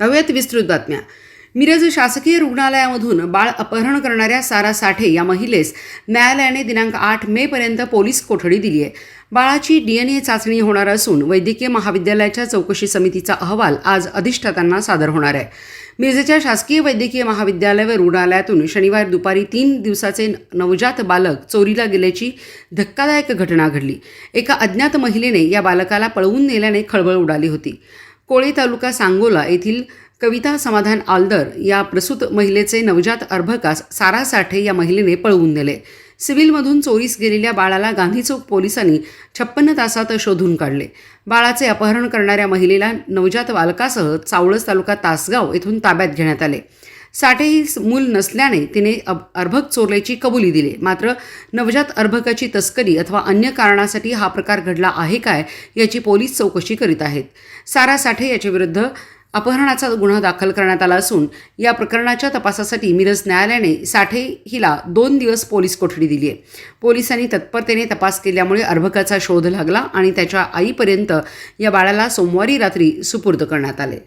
हव्यात विस्तृत बातम्या. मिरज शासकीय रुग्णालयामधून बाळ अपहरण करणाऱ्या सारा साठे या महिलेस न्यायालयाने दिनांक आठ मे पर्यंत पोलीस कोठडी दिली आहे. बाळाची डीएनए चाचणी होणार असून वैद्यकीय महाविद्यालयाच्या चौकशी समितीचा अहवाल आज अधिष्ठातांना सादर होणार आहे. मिरजेच्या शासकीय वैद्यकीय महाविद्यालय व रुग्णालयातून शनिवार दुपारी तीन दिवसाचे नवजात बालक चोरीला गेल्याची धक्कादायक घटना घडली. एका अज्ञात महिलेने या बालकाला पळवून नेल्याने खळबळ उडाली होती. कोळी तालुका सांगोला येथील कविता समाधान आलदर या प्रसूत महिलेचे नवजात अर्भकास सारा साठे या महिलेने पळवून नेले. सिव्हिलमधून चोरीस गेलेल्या बाळाला गांधी चौक पोलिसांनी छप्पन्न तासात शोधून काढले. बाळाचे अपहरण करणाऱ्या महिलेला नवजात बालकासह चावळस तालुका तासगाव येथून ताब्यात घेण्यात आले. साठे ही मूल नसल्याने तिने अब अर्भक चोरल्याची कबुली दिली. मात्र नवजात अर्भकाची तस्करी अथवा अन्य कारणासाठी हा प्रकार घडला आहे काय याची पोलीस चौकशी करीत आहेत. सारा साठे याच्याविरुद्ध अपहरणाचा गुन्हा दाखल करण्यात आला असून या प्रकरणाच्या तपासासाठी मिरज न्यायालयाने साठे हिला दोन दिवस पोलीस कोठडी दिली आहे. पोलिसांनी तत्परतेने तपास केल्यामुळे अर्भकाचा शोध लागला आणि त्याच्या आईपर्यंत या बाळाला सोमवारी रात्री सुपूर्द करण्यात आले.